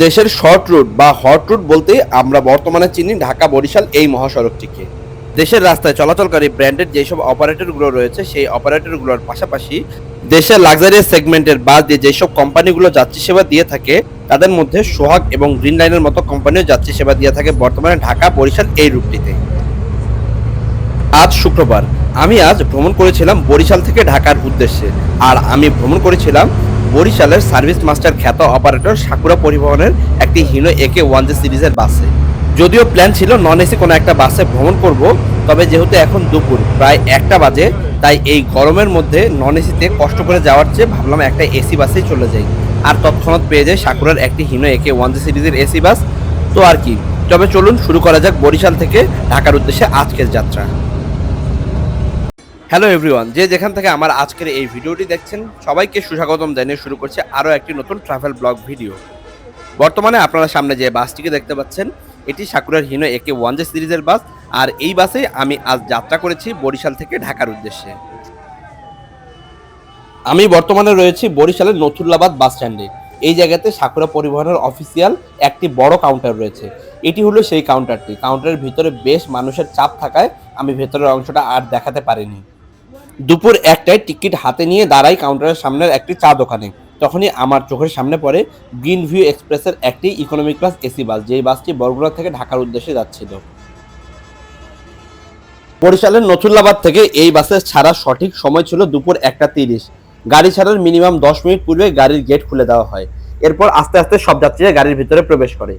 দেশের short route বা hot route বলতে আমরা বর্তমানে চিনি ঢাকা, বরিশাল এই মহাসড়কটিকে। দেশের রাস্তায় চলাচলকারী ব্র্যান্ডেড যেসব অপারেটরগুলো রয়েছে, সেই অপারেটরগুলোর পাশাপাশি দেশের লাক্সারিয়াস সেগমেন্টের বাদ দিয়ে যেসব কোম্পানিগুলো যাত্রী সেবা দিয়ে থাকে, তাদের মধ্যে সোহাগ এবং গ্রিন লাইনের মতো কোম্পানিও যাত্রী সেবা দিয়ে থাকে বর্তমানে ঢাকা, বরিশাল এই রুটটিতে আজ শুক্রবার, আমি আজ ভ্রমণ করেছিলাম বরিশাল থেকে ঢাকার উদ্দেশ্যে। আর আমি ভ্রমণ করেছিলাম বরিশালের সার্ভিস মাস্টার খ্যাত অপারেটর সাকুরা পরিবহনের একটি হিনো একে ওয়ান জে সিরিজের বাসে। যদিও প্ল্যান ছিল নন এসি কোনো একটা বাসে ভ্রমণ করব, তবে যেহেতু এখন দুপুর, প্রায় একটা বাজে, তাই এই গরমের মধ্যে নন এসিতে কষ্ট করে যাওয়ার চেয়ে ভাবলাম একটা এসি বাসেই চলে যাই। আর তৎক্ষণাৎ পেয়ে যাই সাকুরার একটি হিনো একে ওয়ান জে সিরিজের এসি বাস। তো আর কি, তবে চলুন শুরু করা যাক বরিশাল থেকে ঢাকার উদ্দেশ্যে আজকের যাত্রা। হ্যালো এভরিওয়ান যে যেখান থেকে আমার আজকের এই ভিডিওটি দেখছেন, সবাইকে সুস্বাগতম জানিয়ে শুরু করছে আরও একটি নতুন ট্রাভেল ব্লগ ভিডিও বর্তমানে আপনারা সামনে যে বাসটিকে দেখতে পাচ্ছেন, এটি সাকুরার হিনো একে ওয়ান জে সিরিজের বাস, আর এই বাসে আমি আজ যাত্রা করেছি বরিশাল থেকে ঢাকার উদ্দেশ্যে। আমি বর্তমানে রয়েছি বরিশালের নথুল্লাবাদ বাস স্ট্যান্ডে। এই জায়গাতে সাকুরা পরিবহনের অফিসিয়াল একটি বড় কাউন্টার রয়েছে। এটি হলো সেই কাউন্টারটি কাউন্টারের ভিতরে বেশ মানুষের চাপ থাকায় আমি ভেতরের অংশটা আর দেখাতে পারিনি। দুপুর একটায় টিকিট হাতে নিয়ে দাঁড়াই কাউন্টারের সামনের একটি চা দোকানে। তখনই আমার চোখের সামনে পড়ে গ্রিন ভিউ এক্সপ্রেসের একটি ইকোনমিক ক্লাস এসি বাস, যেই বাসটি বরগুনা থেকে ঢাকার উদ্দেশ্যে যাচ্ছিল। বরিশালের নথুল্লাবাদ থেকে এই বাসের ছাড়ার সঠিক সময় ছিল দুপুর একটা তিরিশ। গাড়ি ছাড়ার মিনিমাম দশ মিনিট পূর্বে গাড়ির গেট খুলে দেওয়া হয়। এরপর আস্তে আস্তে সব যাত্রীরা গাড়ির ভিতরে প্রবেশ করে।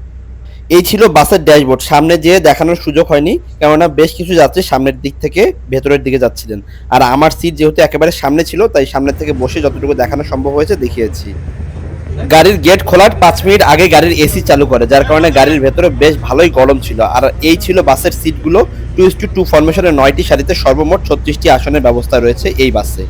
এই ছিল বাসের ড্যাশবোর্ড। সামনে যেয়ে দেখানোর সুযোগ হয়নি, কেননা বেশ কিছু যাত্রী সামনের দিক থেকে ভেতরের দিকে যাচ্ছিলেন। আর আমার সিট যেহেতু একেবারে সামনে ছিল, তাই সামনের থেকে বসে যতটুকু দেখানো সম্ভব হয়েছে দেখিয়েছি। গাড়ির গেট খোলার পাঁচ মিনিট আগে গাড়ির এসি চালু করে, যার কারণে গাড়ির ভেতরে বেশ ভালোই গরম ছিল। আর এই ছিল বাসের সিটগুলো, টু ইস টু টু ফরমেশনের নয়টি সারিতে সর্বমোট ছত্রিশটি আসনের ব্যবস্থা রয়েছে এই বাসে।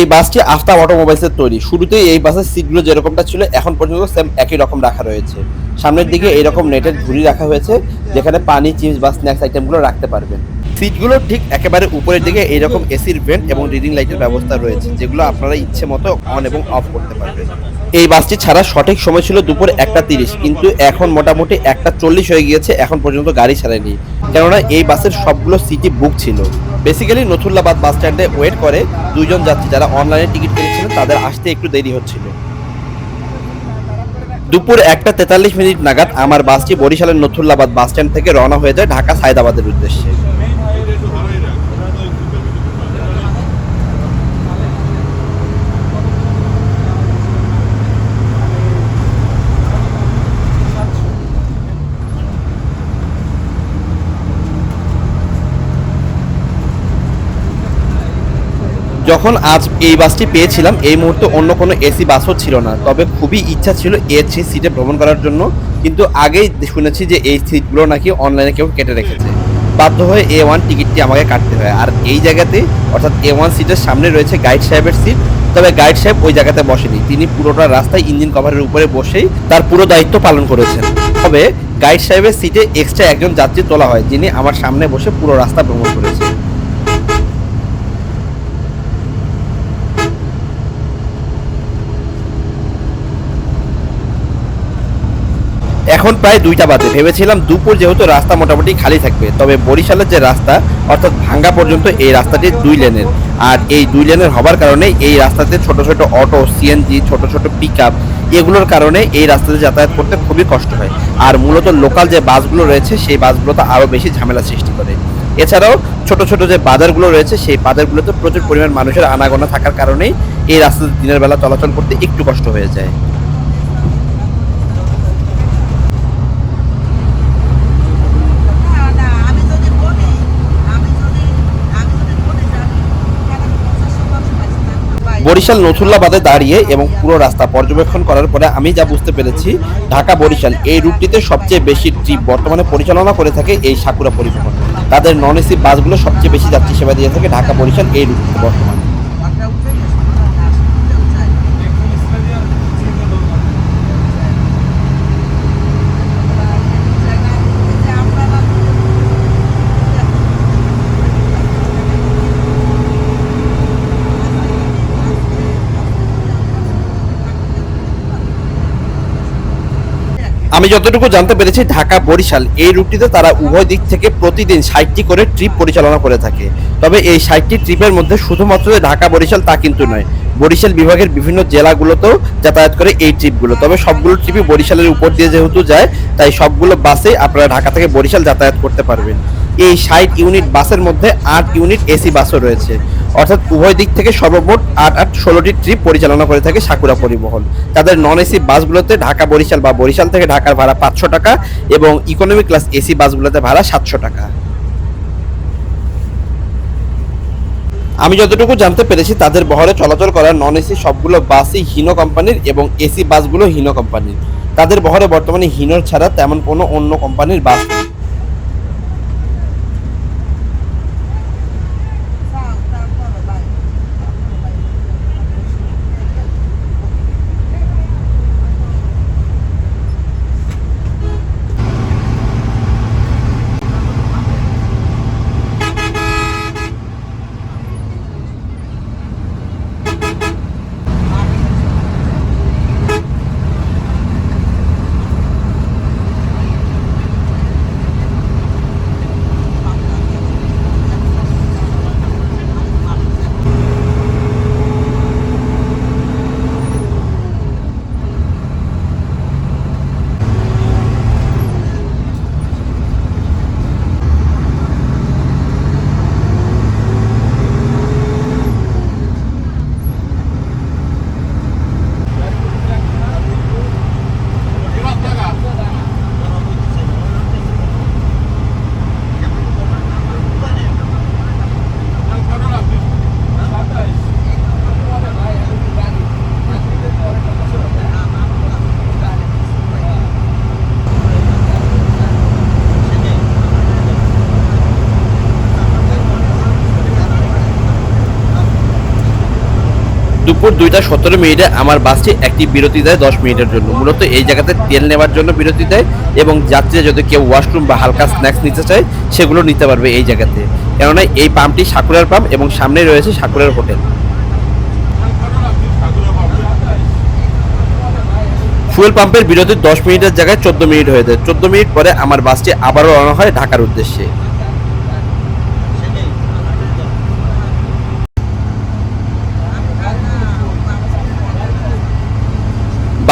এই বাসটি আফতাব অটোমোবাইলসের তৈরি। শুরুতেই এই বাসের সিটগুলো যেরকমটা ছিল, এখন পর্যন্ত সেম একই রকম রাখা রয়েছে। সামনের দিকে এইরকম নেটের ঝুড়ি রাখা হয়েছে, যেখানে পানি, চিপস বা স্ন্যাক্স আইটেমগুলো রাখতে পারবেন। সিটগুলো ঠিক একেবারে উপরের দিকে এইরকম এসির ভেন্ট এবং রিডিং লাইটের ব্যবস্থা রয়েছে, যেগুলো আপনারা ইচ্ছে মতো অন এবং অফ করতে পারবেন। এই বাসটি ছাড়া সঠিক সময় ছিল দুপুর একটা তিরিশ, কিন্তু এখন মোটামুটি একটা চল্লিশ হয়ে গিয়েছে, এখন পর্যন্ত গাড়ি ছাড়েনি। কেননা এই বাসের সবগুলো সিটি বুক ছিল। বেসিক্যালি নথুল্লাবাদ বাস স্ট্যান্ডে ওয়েট করে দুজন যাত্রী যারা অনলাইনে টিকিট কেটেছিলেন তাদের আসতে একটু দেরি হচ্ছিল। দুপুর একটা তেতাল্লিশ মিনিট নাগাদ আমার বাসটি বরিশালের নথুল্লাবাদ বাস স্ট্যান্ড থেকে রওনা হয়ে যায় ঢাকা সায়দাবাদের উদ্দেশ্যে। যখন আজ এই বাসটি পেয়েছিলাম, এই মুহূর্তে অন্য কোনো এসি বাসও ছিল না। তবে খুবই ইচ্ছা ছিল এর সেই সিটে ভ্রমণ করার জন্য, কিন্তু আগেই শুনেছি যে এই সিটগুলো নাকি অনলাইনে কেউ কেটে রেখেছে। বাধ্য হয়ে এ ওয়ান টিকিটটি আমাকে কাটতে হয়। আর এই জায়গাতে, অর্থাৎ এ ওয়ান সিটের সামনে রয়েছে গাইড সাহেবের সিট, তবে গাইড সাহেব ওই জায়গাতে বসেনি। তিনি পুরোটা রাস্তায় ইঞ্জিন কভারের উপরে বসেই তার পুরো দায়িত্ব পালন করেছেন। তবে গাইড সাহেবের সিটে এক্সট্রা একজন যাত্রী তোলা হয়, যিনি আমার সামনে বসে পুরো রাস্তা ভ্রমণ করেছেন। এখন প্রায় দুইটা বাজে। ভেবেছিলাম দুপুর যেহেতু রাস্তা মোটামুটি খালি থাকবে, তবে বরিশালের যে রাস্তা, অর্থাৎ ভাঙ্গা পর্যন্ত এই রাস্তাটি দুই লেনের। আর এই দুই লেনের হবার কারণে এই রাস্তাতে ছোট ছোট অটো সিএনজি ছোট ছোট পিক এগুলোর কারণে এই রাস্তাতে যাতায়াত করতে খুবই কষ্ট হয়। আর মূলত লোকাল যে বাসগুলো রয়েছে, সেই বাসগুলোতে আরও বেশি ঝামেলা সৃষ্টি করে। এছাড়াও ছোট ছোট যে বাজারগুলো রয়েছে, সেই বাজারগুলোতে প্রচুর পরিমাণ মানুষের আনাগোনা থাকার কারণেই এই রাস্তাতে দিনের বেলা চলাচল করতে একটু কষ্ট হয়ে যায় না, আমি যদি বলি, আমি যদি আমি যদি বলি যে আমি এখানে পঞ্চাশ শতাংশ পাইছি, তাহলে পাই। বরিশাল নথুল্লাবাদে দাঁড়িয়ে এবং পুরো রাস্তা পর্যবেক্ষণ করার পরে আমি যা বুঝতে পেরেছি, ঢাকা বরিশাল এই রুটটিতে সবচেয়ে বেশি ট্রিপ বর্তমানে পরিচালনা করে থাকে এই সাকুরা পরিবহন। তাদের নন এসি বাসগুলো সবচেয়ে বেশি যাত্রী সেবা দিয়ে থাকে ঢাকা বরিশাল এই রুটটিতে বর্তমানে একটা উঠেই গেছে, না, উঠে উঠাই। এই যে আপনারা আমি যতটুকু জানতে পেরেছি, ঢাকা, বরিশাল এই রুটটিতে তারা উভয় দিক থেকে প্রতিদিন ষাটটি করে ট্রিপ পরিচালনা করে থাকে। তবে এই ষাটটি ট্রিপের মধ্যে শুধুমাত্র ঢাকা, বরিশাল তা কিন্তু নয়, বরিশাল বিভাগের বিভিন্ন জেলাগুলোতেও যাতায়াত করে এই ট্রিপগুলো। তবে সবগুলো ট্রিপই বরিশালের উপর দিয়ে যেহেতু যায়, তাই সবগুলো বাসে আপনারা ঢাকা থেকে বরিশাল যাতায়াত করতে পারবেন। এই ষাট ইউনিট বাসের মধ্যে আট ইউনিট এসি বাসও রয়েছে। অর্থাৎ উভয় দিক থেকে সর্বমোট আট আট ষোলোটি ট্রিপ পরিচালনা করে থাকে সাকুরা পরিবহন। তাদের নন এসি বাসগুলোতে ঢাকা বরিশাল বা বরিশাল থেকে ঢাকার ভাড়া পাঁচশো টাকা এবং ইকোনমি ক্লাস এসি বাসগুলোতে ভাড়া সাতশো টাকা। আমি যতটুকু জানতে পেরেছি, তাদের বহরে চলাচল করা নন এসি সবগুলো বাসই হিনো কোম্পানির এবং এসি বাসগুলো হিনো কোম্পানির। তাদের বহরে বর্তমানে হিনোর ছাড়া তেমন কোনো অন্য কোম্পানির বাস নেই। দুপুর দুইটা সতেরো মিনিটে আমার বাসটি একটি বিরতি দেয় দশ মিনিটের জন্য। মূলত এই জায়গাতে তেল নেওয়ার জন্য বিরতি দেয় এবং যাত্রীরা যদি কেউ ওয়াশরুম বা হালকা স্ন্যাক্স নিতে চায়, সেগুলো নিতে পারবে এই জায়গাতে। কেননা এই পাম্পটি সাকুরার পাম্প এবং সামনেই রয়েছে সাকুরার হোটেল। ফুয়েল পাম্পের বিরতি দশ মিনিটের জায়গায় চোদ্দ মিনিট হয়ে যায়। চোদ্দ মিনিট পরে আমার বাসটি আবারও রওনা হয় ঢাকার উদ্দেশ্যে।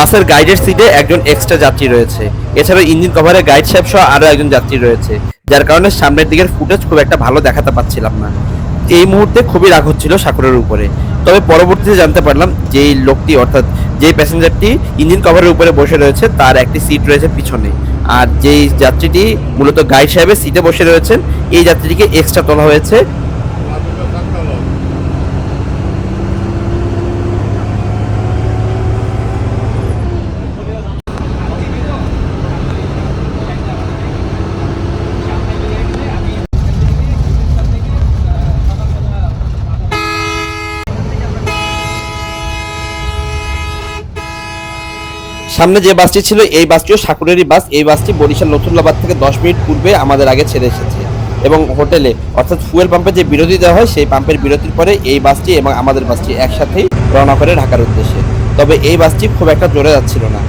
বাসের গাইডের সিটে একজন এক্সট্রা যাত্রী রয়েছে। এছাড়াও ইঞ্জিন কভারে গাইড সাহেব সহ আরও একজন যাত্রী রয়েছে, যার কারণে সামনের দিকের ফুটেজ খুব একটা ভালো দেখাতে পাচ্ছিলাম না। এই মুহূর্তে খুবই রাগ হচ্ছিল সাকুরের উপরে। তবে পরবর্তীতে জানতে পারলাম যে লোকটি, অর্থাৎ যে প্যাসেঞ্জারটি ইঞ্জিন কভারের উপরে বসে রয়েছে, তার একটি সিট রয়েছে পিছনে। আর যেই যাত্রীটি মূলত গাইড সাহেবের সিটে বসে রয়েছেন, এই যাত্রীটিকে এক্সট্রা তোলা হয়েছে। সামনে যে বাসটি ছিল, এই বাসটিও সাকুরেরই বাস। এই বাসটি বরিশাল নতুল্লাবাদ থেকে দশ মিনিট পূর্বে আমাদের আগে ছেড়ে এসেছে এবং হোটেলে, অর্থাৎ ফুয়েল পাম্পে যে বিরতি দেওয়া হয়, সেই পাম্পের বিরতির পরে এই বাসটি এবং আমাদের বাসটি একসাথেই রওনা করে ঢাকার উদ্দেশ্যে। তবে এই বাসটি খুব একটা জোরে যাচ্ছিল না।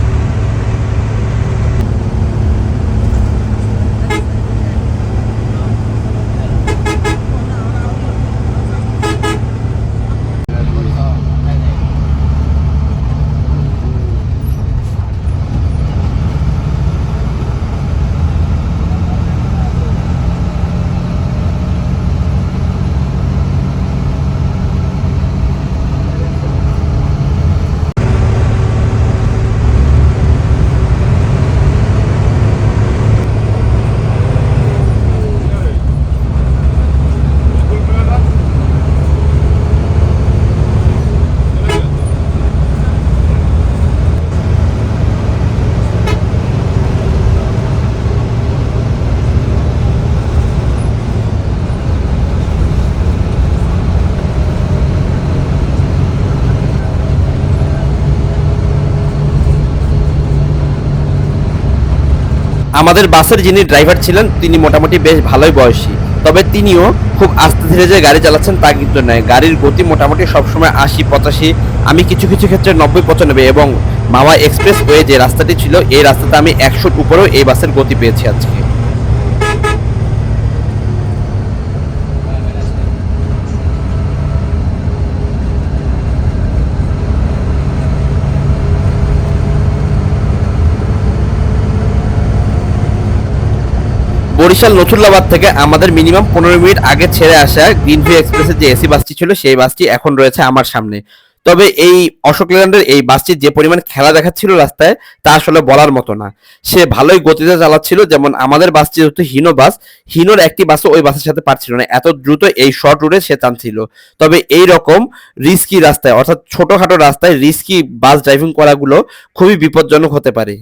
আমাদের বাসের যিনি ড্রাইভার ছিলেন, তিনি মোটামুটি বেশ ভালোই বয়সী। তবে তিনিও খুব আস্তে ধীরে যে গাড়ি চালাচ্ছেন তা কিন্তু নয়। গাড়ির গতি মোটামুটি সবসময় আশি, পঁচাশি, আমি কিছু কিছু ক্ষেত্রে নব্বই, পঁচানব্বই এবং মামা এক্সপ্রেস ওয়ে যে রাস্তাটি ছিল, এই রাস্তাতে আমি একশোর উপরেও এই বাসের গতি পেয়েছি আজকে। বরিশাল নথুল্লাবাদ থেকে আমাদের মিনিমাম পনেরো মিনিট আগে ছেড়ে আসা গ্রিনভিউ এক্সপ্রেসের যে এসি বাসটি ছিল, সেই বাসটি এখন রয়েছে আমার সামনে। তবে এই অশোক লেল্যান্ডের এই বাসটির যে পরিমাণ খেলা দেখাচ্ছিল রাস্তায়, তা আসলে বলার মতো না। সে ভালোই গতিতে চালাচ্ছিল, যেমন আমাদের বাসটি যেহেতু হিনো বাস, হিনোর একটি বাসও ওই বাসের সাথে পারছিল না। এত দ্রুত এই শর্ট রুটে সে টানছিল। তবে এই রকম রিস্কি রাস্তায়, অর্থাৎ ছোটখাটো রাস্তায় রিস্কি বাস ড্রাইভিং করাগুলো খুবই বিপজ্জনক হতে পারে।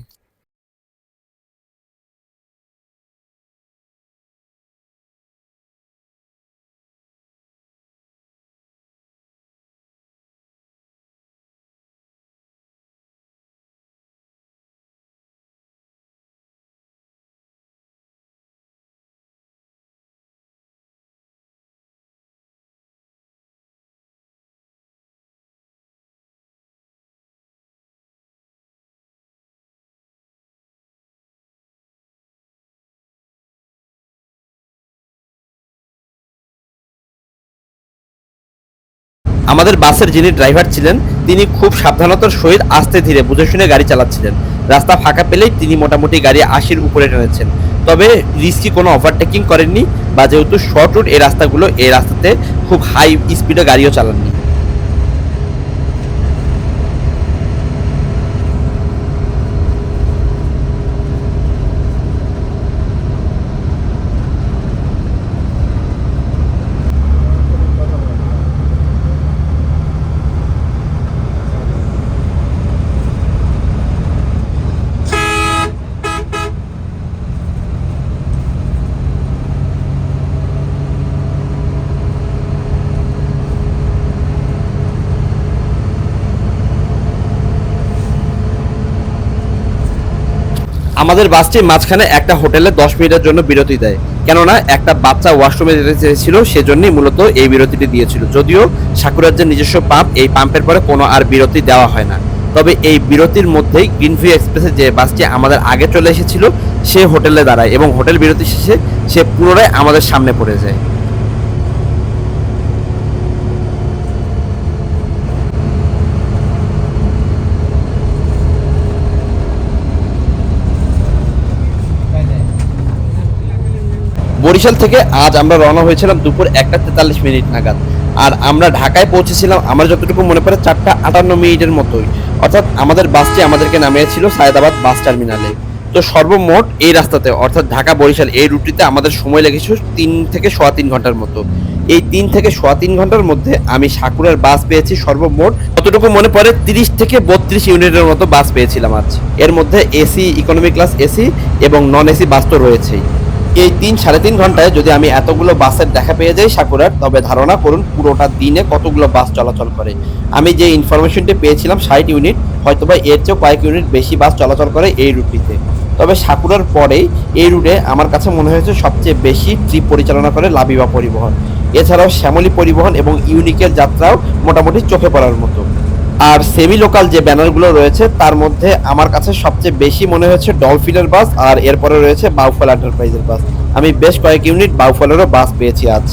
আমাদের বাসের যিনি ড্রাইভার ছিলেন, তিনি খুব সাবধানতার সহিত আস্তে ধীরে বুঝে শুনে গাড়ি চালাচ্ছিলেন। রাস্তা ফাঁকা পেলেই তিনি মোটামুটি গাড়ি আশির উপরে টেনেছেন। তবে রিস্কি কোনো ওভারটেকিং করেননি বা যেহেতু শর্ট রুট এই রাস্তাগুলো এই রাস্তাতে খুব হাই স্পিডে গাড়িও চালাননি। আমাদের বাসটি মাঝখানে একটা হোটেলে দশ মিনিটের জন্য বিরতি দেয়। কেননা একটা বাচ্চা ওয়াশরুমে যেতে চেয়েছিল, সেজন্যই মূলত এই বিরতিটি দিয়েছিল। যদিও সাকুরাজ্যের নিজস্ব পাম্প, এই পাম্পের পরে কোনো আর বিরতি দেওয়া হয় না। তবে এই বিরতির মধ্যেই গ্রিনভিউ এক্সপ্রেসের যে বাসটি আমাদের আগে চলে এসেছিল, সে হোটেলে দাঁড়ায় এবং হোটেল বিরতি শেষে সে পুনরায় আমাদের সামনে পড়ে যায়। বরিশাল থেকে আজ আমরা রওনা হয়েছিলাম দুপুর একটা তেতাল্লিশ মিনিট নাগাদ। আর আমরা ঢাকায় পৌঁছেছিলাম, আমার যতটুকু মনে পড়ে, চারটা আটান্ন মিনিটের মতোই। অর্থাৎ আমাদের বাসটি আমাদেরকে নামিয়েছিল সায়দাবাদ বাস টার্মিনালে। তো সর্বমোট এই রাস্তাতে, অর্থাৎ ঢাকা বরিশাল, এই রুটটিতে আমাদের সময় লেগেছিল তিন থেকে সোয়া তিন ঘণ্টার মতো। এই তিন থেকে সোয়া তিন ঘণ্টার মধ্যে আমি সাকুরার বাস পেয়েছি, সর্বমোট কতটুকু মনে পড়ে, তিরিশ থেকে বত্রিশ ইউনিটের মতো বাস পেয়েছিলাম আজ। এর মধ্যে এসি ইকোনমি ক্লাস এসি এবং নন এসি বাস তো রয়েছেই। এই তিন সাড়ে তিন ঘন্টায় যদি আমি এতগুলো বাসের দেখা পেয়ে যাই সাকুরার, তবে ধারণা করুন পুরোটা দিনে কতগুলো বাস চলাচল করে। আমি যে ইনফরমেশনটি পেয়েছিলাম ষাট ইউনিট হয়তোবা এর চেয়েও কয়েক ইউনিট বেশি বাস চলাচল করে এই রুটটিতে তবে সাকুরার পরেই এই রুটে আমার কাছে মনে হয়েছে সবচেয়ে বেশি ট্রিপ পরিচালনা করে লাবিবা পরিবহন। এছাড়াও শ্যামলী পরিবহন এবং ইউনিকের যাত্রাও মোটামুটি চোখে পড়ার মতো। আর সেমি লোকাল যে ব্যানারগুলো রয়েছে, তার মধ্যে আমার কাছে সবচেয়ে বেশি মনে হয়েছে ডলফিনের বাস আর এরপরে রয়েছে বাউফল এন্টারপ্রাইজের বাস। আমি বেশ কয়েক ইউনিট বাউফলেরও বাস পেয়েছি আজ।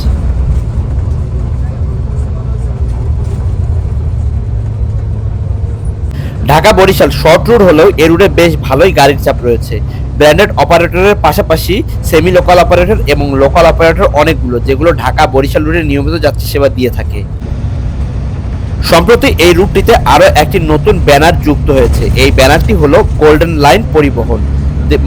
ঢাকা বরিশাল শর্ট রুট হলেও এ রুটে বেশ ভালোই গাড়ির চাপ রয়েছে। ব্র্যান্ডেড অপারেটরের পাশাপাশি সেমি লোকাল অপারেটর এবং লোকাল অপারেটর অনেকগুলো, যেগুলো ঢাকা বরিশাল রুটে নিয়মিত যাত্রী সেবা দিয়ে থাকে। সম্প্রতি এই রুটটিতে আরও একটি নতুন ব্যানার যুক্ত হয়েছে। এই ব্যানারটি হলো গোল্ডেন লাইন পরিবহন।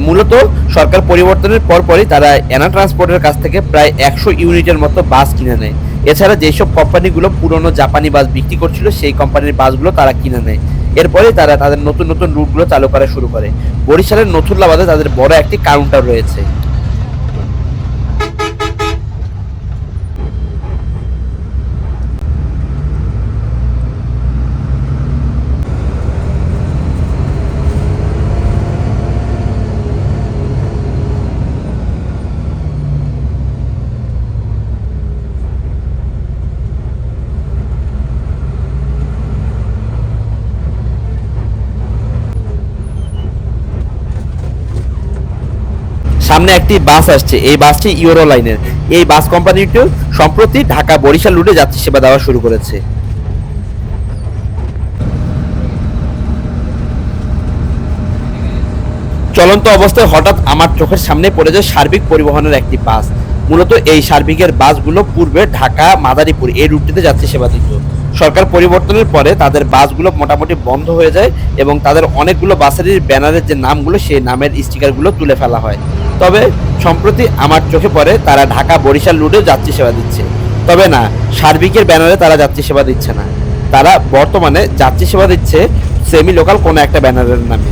মূলত সরকার পরিবর্তনের পরপরই তারা এনা ট্রান্সপোর্টের কাছ থেকে প্রায় একশো ইউনিটের মতো বাস কিনে নেয়। এছাড়া যেসব কোম্পানিগুলো পুরনো জাপানি বাস বিক্রি করছিল, সেই কোম্পানির বাসগুলো তারা কিনে নেয়। এরপরে তারা তাদের নতুন নতুন রুটগুলো চালু করা শুরু করে। বরিশালের নথুল্লাবাদে তাদের বড় একটি কাউন্টার রয়েছে। সামনে একটি বাস আসছে। এই বাসটি ইউরো লাইনের। এই বাস কোম্পানিটিও সম্প্রতি ঢাকা বরিশাল রুটে যাত্রী সেবা দেওয়া শুরু করেছে। চলন্ত অবস্থায় হঠাৎ আমার চোখের সামনে পড়ে যায় সার্বিক পরিবহনের একটি বাস। মূলত এই সার্বিকের বাসগুলো পূর্বে ঢাকা, মাদারীপুর এই রুটটিতে যাত্রী সেবা দিত। সরকার পরিবর্তনের পরে তাদের বাসগুলো মোটামুটি বন্ধ হয়ে যায় এবং তাদের অনেকগুলো বাসের ব্যানারের যে নামগুলো, সেই নামের স্টিকারগুলো তুলে ফেলা হয়। তবে সম্প্রতি আমার চোখে পড়ে তারা ঢাকা বরিশাল রুটেও যাত্রী সেবা দিচ্ছে। তবে না, সার্বিকের ব্যানারে তারা যাত্রী সেবা দিচ্ছে না। তারা বর্তমানে যাত্রী সেবা দিচ্ছে সেমি লোকাল কোনো একটা ব্যানারের নামে।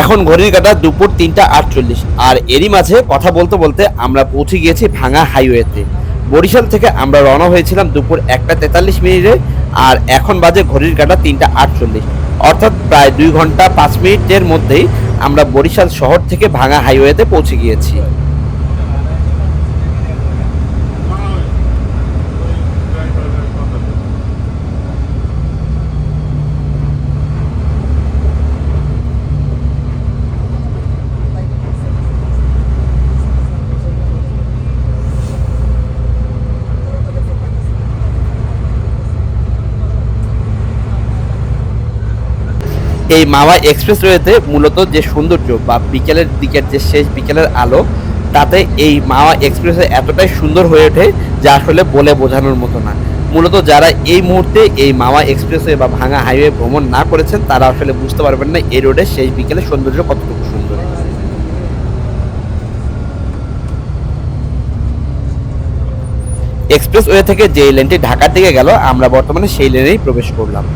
এখন ঘড়ির কাটা দুপুর তিনটা আটচল্লিশ। আর এরই মাঝে কথা বলতে বলতে আমরা পৌঁছে গিয়েছি ভাঙা হাইওয়েতে। বরিশাল থেকে আমরা রওনা হয়েছিলাম দুপুর একটা তেতাল্লিশ মিনিটে আর এখন বাজে ঘড়ির কাটা তিনটা আটচল্লিশ। অর্থাৎ প্রায় দুই ঘণ্টা পাঁচ মিনিটের মধ্যেই আমরা বরিশাল শহর থেকে ভাঙা হাইওয়েতে পৌঁছে গিয়েছি। এই মাওয়া এক্সপ্রেসওয়েতে মূলত যে সৌন্দর্য বা বিকেলের দিকের যে শেষ বিকেলের আলো, তাতে এই মাওয়া এক্সপ্রেসওয়ে এতটাই সুন্দর হয়ে ওঠে যা আসলে বলে বোঝানোর মতো না। মূলত যারা এই মুহূর্তে এই মাওয়া এক্সপ্রেসওয়ে বা ভাঙা হাইওয়ে ভ্রমণ না করেছেন, তারা আসলে বুঝতে পারবেন না এই রোডের শেষ বিকেলের সৌন্দর্য কতটুকু সুন্দর। এক্সপ্রেসওয়ে থেকে যে লেনটি ঢাকার দিকে গেল, আমরা বর্তমানে সেই লেনেই প্রবেশ করলাম।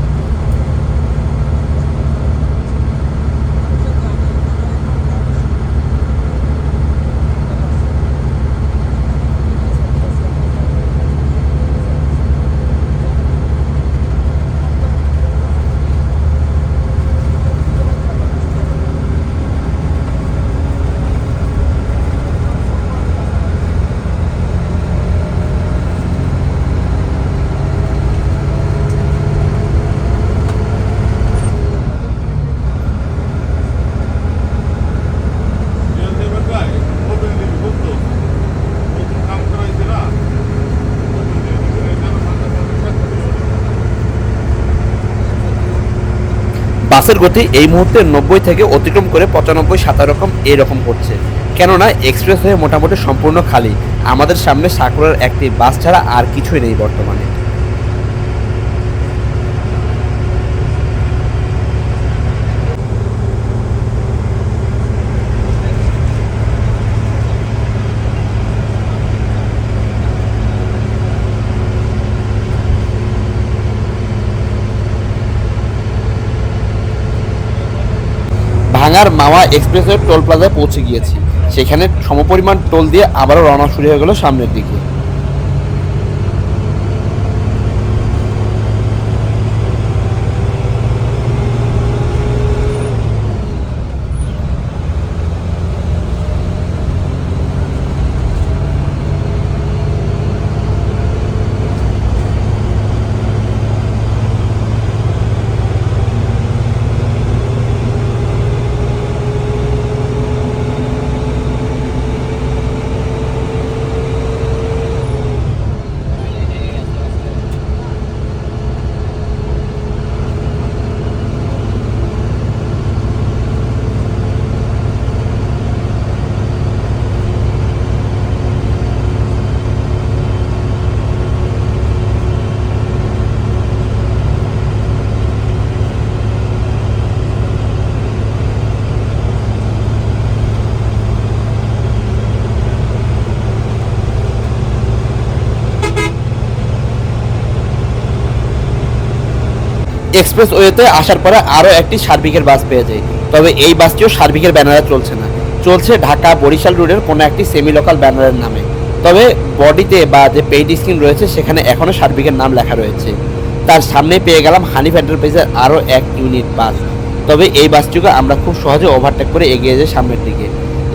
বাসের গতি এই মুহূর্তে নব্বই থেকে অতিক্রম করে পঁচানব্বই সাতাশ রকম এরকম করছে। কেননা এক্সপ্রেস হয়ে মোটামুটি সম্পূর্ণ খালি। আমাদের সামনে সাকুরার একটি বাস ছাড়া আর কিছুই নেই বর্তমানে। ভাঙার মাওয়া এক্সপ্রেসের টোল প্লাজায় পৌঁছে গিয়েছি। সেখানে সমপরিমাণ টোল দিয়ে আবারও রওনা শুরু হয়ে গেল সামনের দিকে। এক্সপ্রেস ওয়েতে আসার পরে আরও একটি সার্বিকের বাস পেয়ে যায়। তবে এই বাসটিও সার্ভিকের ব্যানারে চলছে না। চলছে ঢাকা বরিশাল রোডের কোনো একটি সেমি লোকাল ব্যানারের নামে। তবে বডিতে বা যে পেইড স্ক্রিন রয়েছে, সেখানে এখনও সার্বিকের নাম লেখা রয়েছে। তার সামনে পেয়ে গেলাম হানিফ এন্টারপ্রাইজের আরও এক ইউনিট বাস। তবে এই বাসটিকে আমরা খুব সহজে ওভারটেক করে এগিয়ে যাই সামনের দিকে।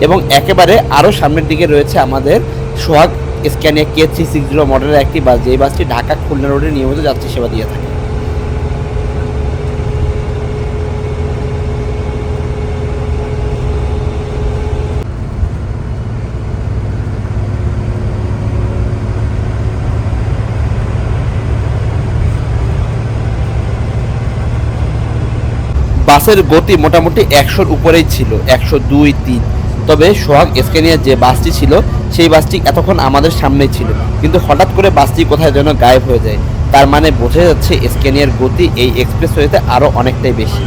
এবং একেবারে আরও সামনের দিকে রয়েছে আমাদের Sohag Scania K three six zero মডেলের একটি বাস। যেই বাসটি ঢাকা খুলনা রোডে নিয়মিত যাত্রী সেবা দিয়ে থাকে। বাসের গতি মোটামুটি একশোর উপরেই ছিল, একশো দুই, তিন। তবে সোহাগ স্কেনিয়ার যে বাসটি ছিল, সেই বাসটি এতক্ষণ আমাদের সামনে ছিল। কিন্তু হঠাৎ করে বাসটি কোথায় যেন গায়েব হয়ে যায়। তার মানে বোঝা যাচ্ছে স্কেনিয়ার গতি এই এক্সপ্রেসওয়েতে আরও অনেকটাই বেশি।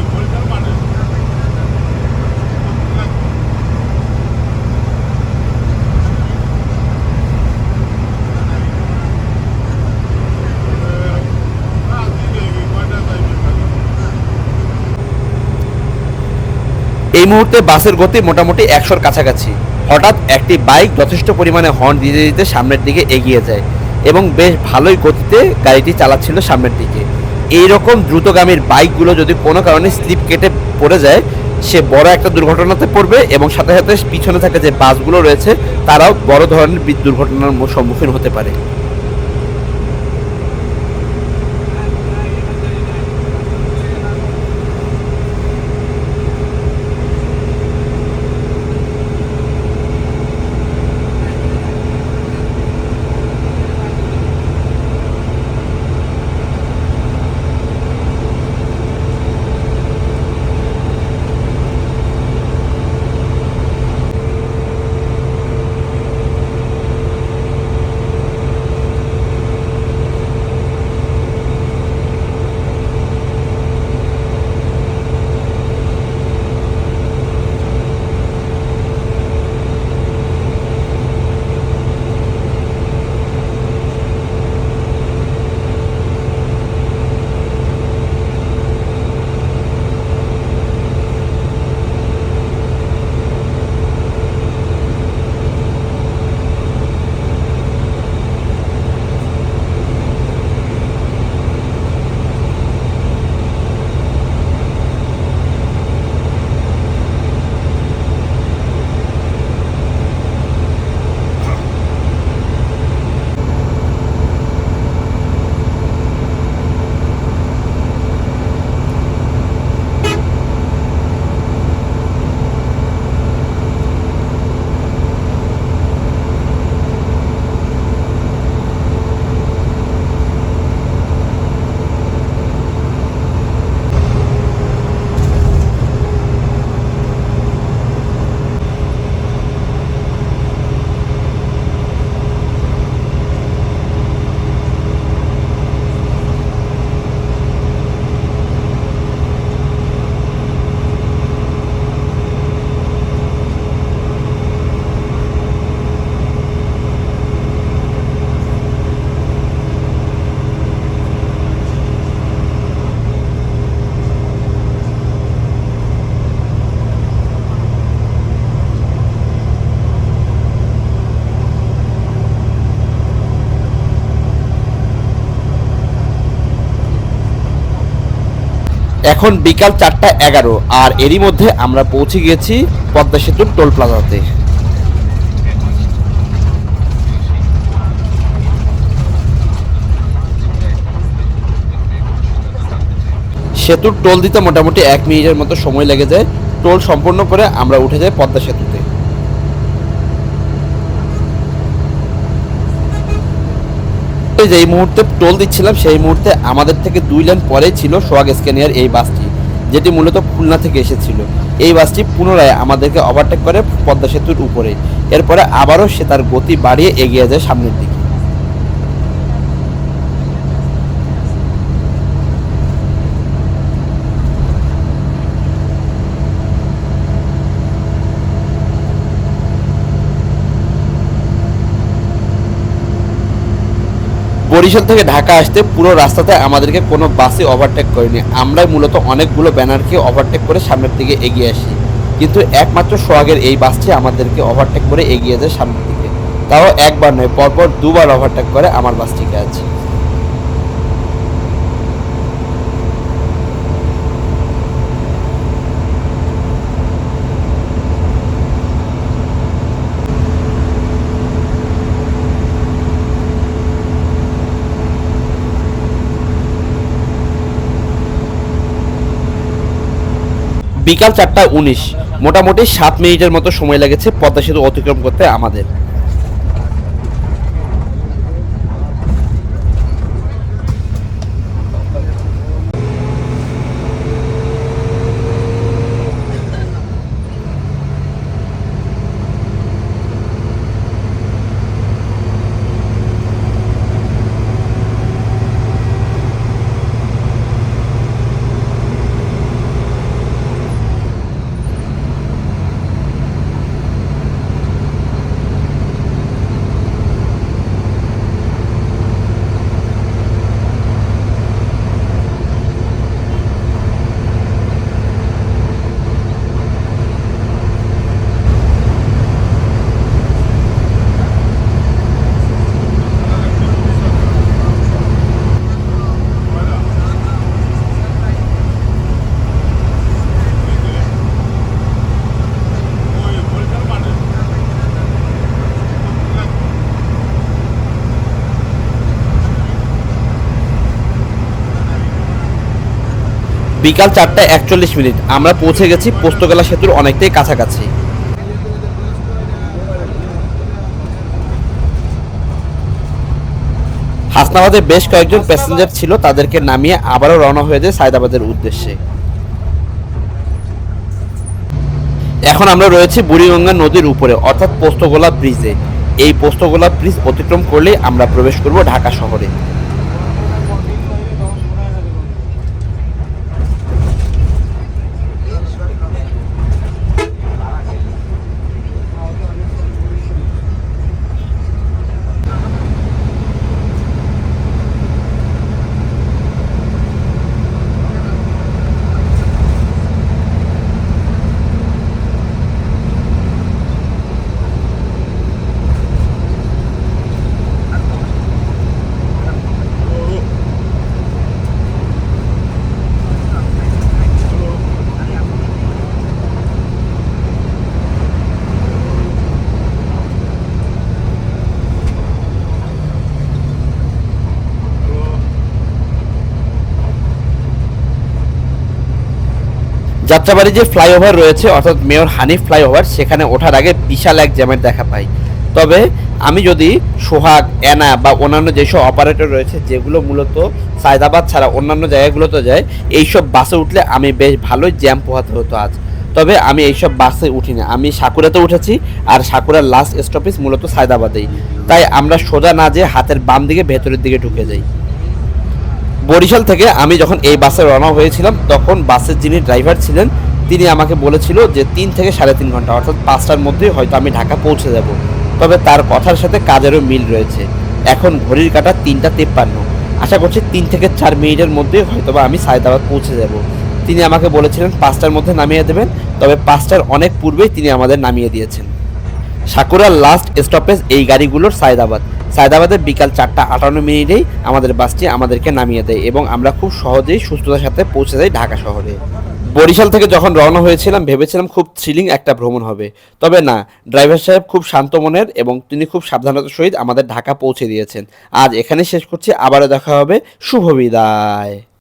এই মুহূর্তে বাসের গতি মোটামুটি একশোর কাছাকাছি। হঠাৎ একটি বাইক যথেষ্ট পরিমাণে হর্ন দিতে দিতে সামনের দিকে এগিয়ে যায় এবং বেশ ভালোই গতিতে গাড়িটি চালাচ্ছিল সামনের দিকে। এই রকম দ্রুতগামীর বাইকগুলো যদি কোনো কারণে স্লিপ কেটে পড়ে যায়, সে বড় একটা দুর্ঘটনাতে পড়বে এবং সাথে সাথে পিছনে থাকা যে বাসগুলো রয়েছে, তারাও বড় ধরনের দুর্ঘটনার সম্মুখীন হতে পারে। এখন বিকাল চারটা এগারো, আর এরই মধ্যে আমরা পৌঁছে গিয়েছি পদ্মা সেতুর টোল প্লাজাতে। সেতুর টোল দিতে মোটামুটি এক মিনিটের মতো সময় লেগে যায়। টোল সম্পূর্ণ করে আমরা উঠে যাই পদ্মা সেতুতে। এই যে এই মুহূর্তে টোল দিচ্ছিলাম, সেই মুহূর্তে আমাদের থেকে দুই লাইন পরে ছিল সোয়াগ স্ক্যানিয়ার এই বাসটি, যেটি মূলত খুলনা থেকে এসেছিল। এই বাসটি পুনরায় আমাদেরকে ওভারটেক করে পদ্মা সেতুর উপরে। এরপরে আবারও সে তার গতি বাড়িয়ে এগিয়ে যায় সামনের দিকে। বরিশাল থেকে ঢাকা আসতে পুরো রাস্তাতে আমাদেরকে কোনো বাসে ওভারটেক করেনি। আমরাই মূলত অনেকগুলো ব্যানারকে ওভারটেক করে সামনের দিকে এগিয়ে আসি। কিন্তু একমাত্র সোহাগের এই বাসটি আমাদেরকে ওভারটেক করে এগিয়ে যায় সামনের দিকে। তাও একবার নয়, পরপর দুবার ওভারটেক করে আমার বাসটিকে আছে বিকাল চারটা উনিশ। মোটামুটি সাত মিনিটের মতো সময় লেগেছে পদ্মা সেতু অতিক্রম করতে আমাদের। বিকাল চারটা একচল্লিশ মিনিট। আমরা পৌঁছে গেছি পোস্তগোলা সেতুর অনেকটাই কাছাকাছি। হাসনাবাদে বেশ কয়েকজন প্যাসেঞ্জার ছিল, তাদেরকে নামিয়ে আবারও রওনা হয়ে যায় সায়দাবাদের উদ্দেশ্যে। এখন আমরা রয়েছি বুড়িগঙ্গা নদীর উপরে, অর্থাৎ পোস্তগোলা ব্রিজে। এই পোস্তগোলা ব্রিজ অতিক্রম করলেই আমরা প্রবেশ করব ঢাকা শহরে। যাত্রাবাড়ি যে ফ্লাইওভার রয়েছে, অর্থাৎ মেয়র হানিফ ফ্লাইওভার, সেখানে ওঠার আগে বিশাল এক জ্যামের দেখা পাই। তবে আমি যদি সোহাগ এনা বা অন্যান্য যেসব অপারেটর রয়েছে, যেগুলো মূলত সায়দাবাদ ছাড়া অন্যান্য জায়গাগুলোতে যায়, এইসব বাসে উঠলে আমি বেশ ভালোই জ্যাম পোহাতে হতো আজ। তবে আমি এইসব বাসে উঠিনি। আমি সাকুরাতে উঠেছি আর সাকুরার লাস্ট স্টপেজ মূলত সায়দাবাদেই। তাই আমরা সোজা না যেয়ে হাতের বাম দিকে ভেতরের দিকে ঢুকে যাই। বরিশাল থেকে আমি যখন এই বাসে রওনা হয়েছিলাম, তখন বাসের যিনি ড্রাইভার ছিলেন, তিনি আমাকে বলেছিল যে তিন থেকে সাড়ে তিন ঘণ্টা, অর্থাৎ পাঁচটার মধ্যেই হয়তো আমি ঢাকা পৌঁছে যাব। তবে তার কথার সাথে কাজেরও মিল রয়েছে। এখন ঘড়ির কাটা তিনটা তেপ্পান্ন। আশা করছি তিন থেকে চার মিনিটের মধ্যে হয়তোবা আমি সায়দাবাদ পৌঁছে যাব। তিনি আমাকে বলেছিলেন, পাঁচটার মধ্যে নামিয়ে দেবেন, তবে পাঁচটার অনেক পূর্বেই তিনি আমাদের নামিয়ে দিয়েছেন। সাকুরার লাস্ট স্টপেজ এই গাড়িগুলোর সায়দাবাদ। সায়দাবাদে বিকাল চারটা আটান্ন মিনিটেই আমাদের বাসটি আমাদেরকে নামিয়ে দেয় এবং আমরা খুব সহজেই সুস্থতার সাথে পৌঁছে যাই ঢাকা শহরে। বরিশাল থেকে যখন রওনা হয়েছিলাম, ভেবেছিলাম খুব থ্রিলিং একটা ভ্রমণ হবে। তবে না, ড্রাইভার সাহেব খুব শান্ত মনের এবং তিনি খুব সাবধানতার সহিত আমাদের ঢাকা পৌঁছে দিয়েছেন। আজ এখানে শেষ করছি। আবারও দেখা হবে। শুভ বিদায়।